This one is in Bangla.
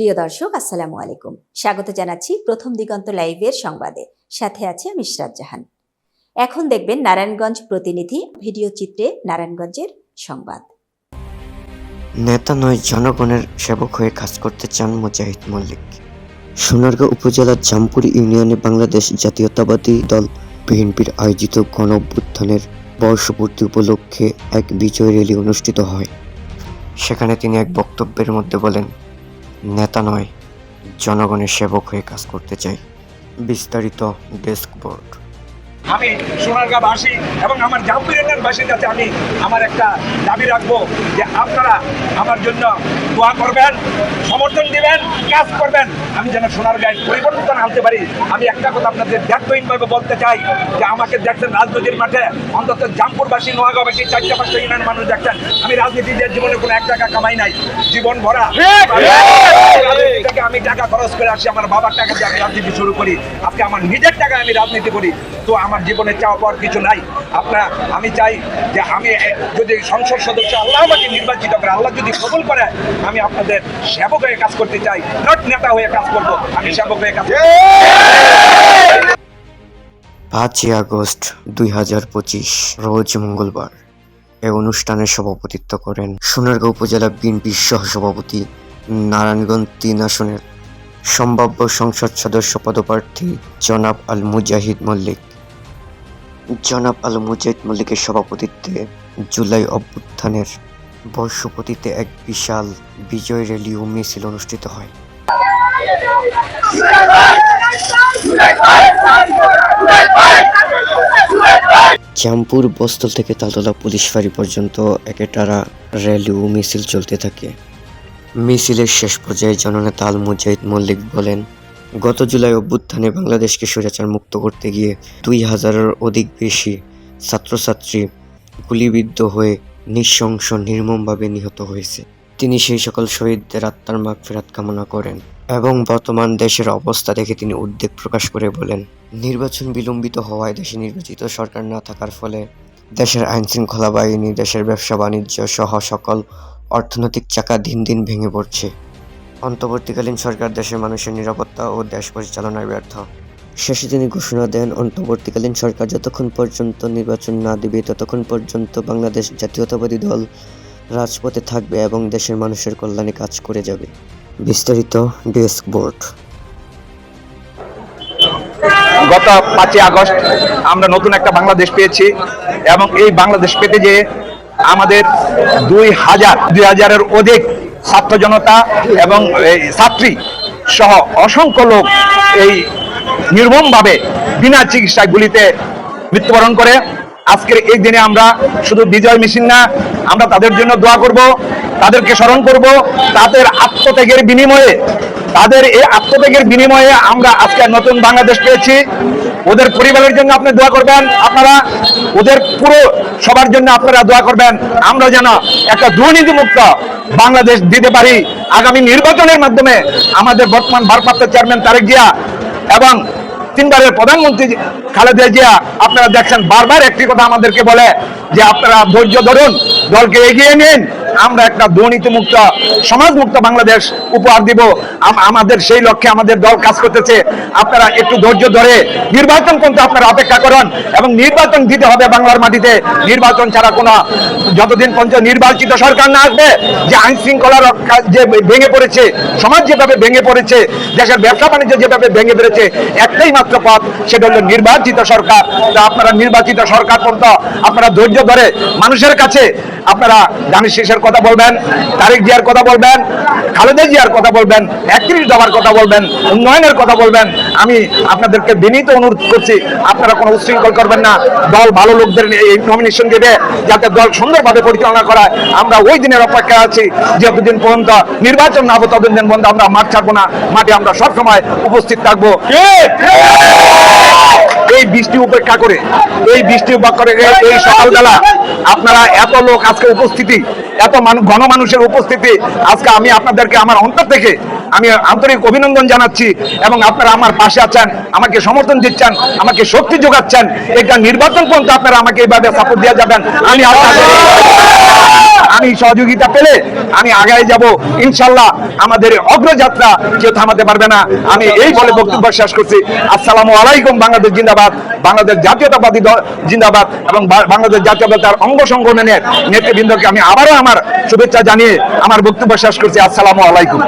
প্রিয় দর্শক, আসসালামু আলাইকুম। স্বাগত জানাচ্ছি প্রথম দিগন্ত লাইভের সংবাদে। সাথে আছে আমি জাহান। এখন দেখবেন নারায়ণগঞ্জ প্রতিনিধি, ভিডিও চিত্রে নারায়ণগঞ্জের সংবাদ। নেতা নয়, জনগণের সেবক হয়ে কাজ করতে চান মুজাহিদ মল্লিক। সোনারগাঁও উপজেলার জামপুর ইউনিয়নে বাংলাদেশ জাতীয়তাবাদী দল বিএনপির আয়োজিত গণ অভ্যুত্থানের বর্ষপূর্তি উপলক্ষে এক বিজয় র্যালি অনুষ্ঠিত হয়। সেখানে তিনি এক বক্তব্যের মধ্যে বলেন নেতা নয় জনগণের সেবক হয়ে কাজ করতে চাই। বিস্তারিত ডেস্ক বোর্ড। আমি সোনারগাঁবাসী এবং আমার জামপুরের বাসীর কাছে আমি আমার একটা দাবি রাখব যে আপনারা আমার জন্য দোয়া করবেন সমর্থন দিবেন কাজ করবেন। আমি যেন সোনারগাঁয় পরিবর্তন আনতে পারি। আমি একটা কথা আপনাদের ব্যর্থহীনভাবে বলতে চাই যে আমাকে দেখছেন রাজনীতির মাঠে অন্তত জামপুরবাসী নোয়াগাঁবাসী চারটা পাঁচটা ইউনিয়ন মানুষ দেখছেন। আমি রাজনীতিদের জীবনে কোনো এক টাকা কামাই নাই জীবন ভরা। আমি টাকা খরচ করে আসি আমার বাবার টাকা দিয়ে আমি রাজনীতি শুরু করি। আজকে আমার নিজের টাকায় আমি রাজনীতি করি। তো আমার জীবনে চাওয়া পাওয়ার কিছু নাই, আপনার, আমি চাই যে আমি যদি সংসদ সদস্য আল্লাহ আমাকে নির্বাচিত করে, আল্লাহ যদি কবুল করে, আমি আপনাদের সেবক হয়ে কাজ করতে চাই, নট নেতা হয়ে কাজ করব, আমি সেবক হয়ে কাজ। পাঁচই আগস্ট দুই হাজার পঁচিশ, রোজ মঙ্গলবার, এ অনুষ্ঠানে সভাপতিত্ব করেন সোনারগাঁও উপজেলা বিএনপির সহসভাপতি নারায়ণগঞ্জ তিন আসনের সম্ভাব্য সংসদ সদস্য পদপ্রার্থী জনাব আল মুজাহিদ মল্লিক জনাব আল মুজাহিদ মল্লিকের সভাপতিত্বে জুলাই অভ্যুত্থানের বর্ষপতিতে এক বিশাল বিজয় র্যালি ও মিছিল অনুষ্ঠিত হয়। জামপুর বস্তল থেকে তালতলা পুলিশ ফাঁড়ি পর্যন্ত একেটারা র্যালি ও মিছিল চলতে থাকে। মিছিলের শেষ পর্যায়ে জননেতা আল মুজাহিদ মল্লিক বলেন গত জুলাই অভ্যুত্থানে বাংলাদেশকে স্বৈরাচার মুক্ত করতে গিয়ে দুই হাজারের অধিক বেশি ছাত্রছাত্রী গুলিবিদ্ধ হয়ে নৃশংস নির্মমভাবে নিহত হয়েছে। তিনি সেই সকল শহীদদের আত্মার মাগ ফেরাত কামনা করেন এবং বর্তমান দেশের অবস্থা দেখে তিনি উদ্বেগ প্রকাশ করে বলেন, নির্বাচন বিলম্বিত হওয়ায় দেশে নির্বাচিত সরকার না থাকার ফলে দেশের আইন শৃঙ্খলা বাহিনী, দেশের ব্যবসা বাণিজ্য সহ সকল অর্থনৈতিক চাকা দিন দিন ভেঙে পড়ছে। অন্তর্বর্তীকালীন সরকার দেশের মানুষের নিরাপত্তা ও দেশ পরিচালনায় ব্যর্থ। শেষে তিনি ঘোষণা দেন, অন্তর্বর্তীকালীন সরকার যতক্ষণ পর্যন্ত নির্বাচন না দিবে, ততক্ষণ পর্যন্ত বাংলাদেশ জাতীয়তাবাদী দল রাজপথে থাকবে এবং দেশের মানুষের কল্যাণে কাজ করে যাবে। বিস্তারিত, ডেস্ক বোর্ড। গত পাঁচই আগস্ট আমরা নতুন একটা বাংলাদেশ পেয়েছি এবং এই বাংলাদেশ পেতে যে আমাদের দুই হাজার, দুই হাজারের অধিক ছাত্র জনতা এবং ছাত্রী সহ অসংখ্য লোক এই নির্মমভাবে বিনা চিকিৎসায় গুলিতে মৃত্যুবরণ করে। আজকের এই দিনে আমরা শুধু বিজয় মিছিল না, আমরা তাদের জন্য দোয়া করব, তাদেরকে স্মরণ করব, তাদের আত্মত্যাগের বিনিময়ে তাদের এই আত্মত্যাগের বিনিময়ে আমরা আজকে নতুন বাংলাদেশ পেয়েছি। ওদের পরিবারের জন্য আপনি দোয়া করবেন। আপনারা ওদের পুরো সবার জন্য আপনারা দোয়া করবেন। আমরা যেন একটা দুর্নীতিমুক্ত বাংলাদেশ দিতে পারি। আগামী নির্বাচনের মাধ্যমে আমাদের বর্তমান ভারপ্রাপ্ত চেয়ারম্যান তারেক জিয়া এবং তিনবারের প্রধানমন্ত্রী খালেদা জিয়া, আপনারা দেখছেন বারবার একটি কথা আমাদেরকে বলে যে আপনারা ধৈর্য ধরুন। দলকে এগিয়ে নিন। আমরা একটা দুর্নীতিমুক্ত, সমাজমুক্ত বাংলাদেশ উপহার দিব। আমাদের সেই লক্ষ্যে আমাদের দল কাজ করতেছে। আপনারা একটু ধৈর্য ধরে নির্বাচন পর্যন্ত আপনারা অপেক্ষা করুন এবং নির্বাচন দিতে হবে বাংলার মাটিতে। নির্বাচন ছাড়া কোনো, যতদিন পর্যন্ত নির্বাচিত সরকার না আসবে, যে আইন শৃঙ্খলা রক্ষা যে ভেঙে পড়েছে, সমাজ যেভাবে ভেঙে পড়েছে, দেশের ব্যবসা বাণিজ্য যেভাবে ভেঙে পড়েছে একটাই মাত্র পথ, সেটা হলো নির্বাচিত সরকার। তা আপনারা নির্বাচিত সরকার পর্যন্ত আপনারা ধৈর্য ধরে মানুষের কাছে আপনারা দানিশ শেষের কথা বলবেন, তারেক জিয়ার কথা বলবেন, খালেদা জিয়ার কথা বলবেন, একত্রিশ দফার কথা বলবেন, উন্নয়নের কথা বলবেন। আমি আপনাদেরকে বিনীত অনুরোধ করছি, আপনারা কোনো উচ্ছৃঙ্খল করবেন না। দল ভালো লোকদের এই নমিনেশন দেবে, যাতে দল সুন্দরভাবে পরিচালনা করায়। আমরা ওই দিনের অপেক্ষায় আছি, যতদিন পর্যন্ত নির্বাচন না হবে, ততদিন পর্যন্ত আমরা মাঠ ছাড়বো না। মাঠে আমরা সবসময় উপস্থিত থাকব। এই বৃষ্টি উপেক্ষা করে, এই বৃষ্টি উপেক্ষা করে এই- সকালবেলা আপনারা এত লোক আজকে উপস্থিতি, এত মানুষ গণমানুষের উপস্থিতি, আজকে আমি আপনাদেরকে আমার অন্তর থেকে আমি আন্তরিক অভিনন্দন জানাচ্ছি এবং আপনারা আমার পাশে আছেন, আমাকে সমর্থন দিচ্ছেন, আমাকে শক্তি যোগাচ্ছেন। এটা নির্বাচন পর্যন্ত আপনারা আমাকে এইভাবে সাপোর্ট দিয়ে যাবেন। আমি আমি সহযোগিতা পেলে আমি আগায় যাব। ইনশাল্লাহ আমাদের অগ্রযাত্রা কেউ থামাতে পারবে না। আমি এই বলে বক্তব্য শেষ করছি। আসসালামু আলাইকুম, বাংলাদেশ জিন্দাবাদ, বাংলাদেশ জাতীয়তাবাদী জিন্দাবাদ এবং বাংলাদেশ জাতীয়তার অঙ্গ সংগঠনের নেতৃবৃন্দকে আমি আবারও আমার শুভেচ্ছা জানিয়ে আমার বক্তব্য শেষ করছি। আসসালামু আলাইকুম।